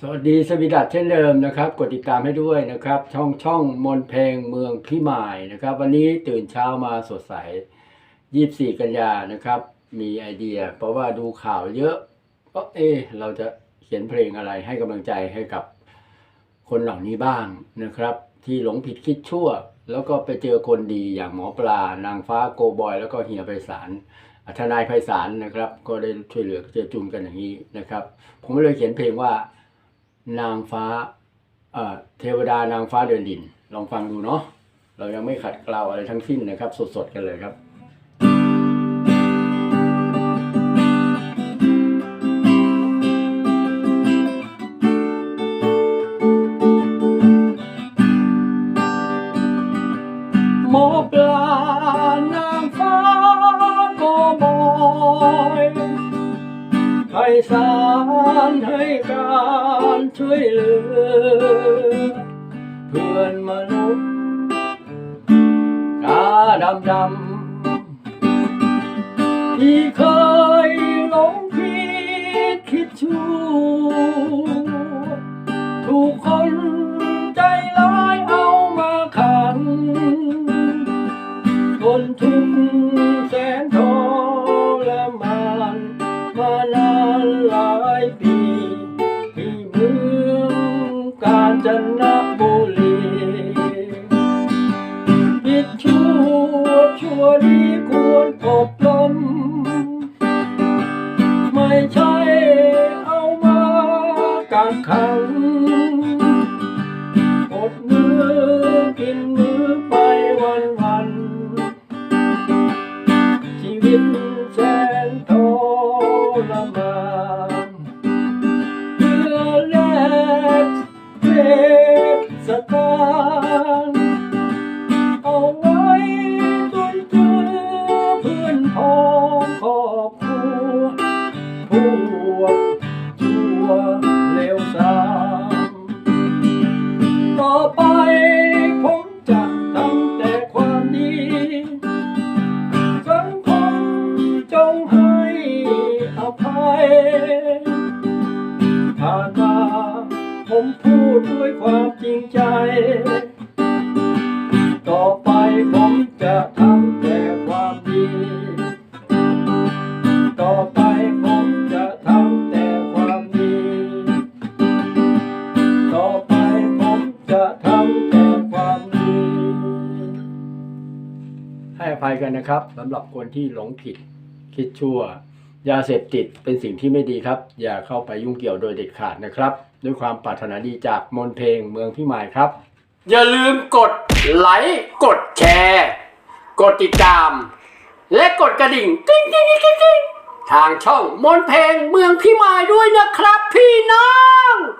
สวัสดีสวีดัตเช่นเดิมนะครับ กดติดตามให้ด้วยนะครับ ช่องช่องมนเพลงเมืองพี่มายนะครับ วันนี้ตื่นเช้ามาสดใส 24 กันยานะครับ มีไอเดีย เพราะว่าดูข่าวเยอะก็เอเราจะเขียนเพลงอะไรให้กำลังใจให้กับคนเหล่านี้บ้างนะครับ ที่หลงผิดคิดชั่ว แล้วก็ไปเจอคนดีอย่างหมอปลานางฟ้าโกบอย แล้วก็เฮียไพศาลอะทนายไพศาลนะครับ ก็ได้ช่วยเหลือเจอจุนกันอย่างนี้นะครับ ผมเลยเขียนเพลงว่า นางฟ้าเทวดานางฟ้าเดินดิน ลองฟังดูเนาะเรายังไม่ขัดเกลาอะไรทั้งสิ้นนะครับ สดๆกันเลยครับหมอปลานางฟ้าก็บอยให้สารให้การ ช่วยเหลือ เพื่อนมนุษย์ตาดำดำที่เคยหลงผิดคิดชั่ว จนบุรีผิดชั่วชั่วดีควรอบรมไม่ใช่เอามากักขังอดมือกินมือไปวันวัน ชีวิตแสนทร สถานเอาไว้จนเจอเพื่อนพ้องครอบครัวพวกชั่ว ผมพูดด้วยความจริงใจ ต่อไปผมจะทำแต่ความดี ต่อไปผมจะทำแต่ความดี ต่อไปผมจะทำแต่ความดี ให้อภัยกันนะครับสำหรับคนที่หลงผิดคิดชั่ว ยาเสพติดเป็นสิ่งที่ไม่ดีครับ อย่าเข้าไปยุ่งเกี่ยวโดยเด็ดขาดนะครับ ด้วยความปรารถนาดีจากมนเพลงเมืองพี่หมายครับ อย่าลืมกดไลค์กดแชร์ กดติดตาม และกดกระดิ่งกิ้งกิ๊งกิ๊งกิ้งทางช่องมนเพลงเมืองพี่หมายด้วยนะครับพี่น้อง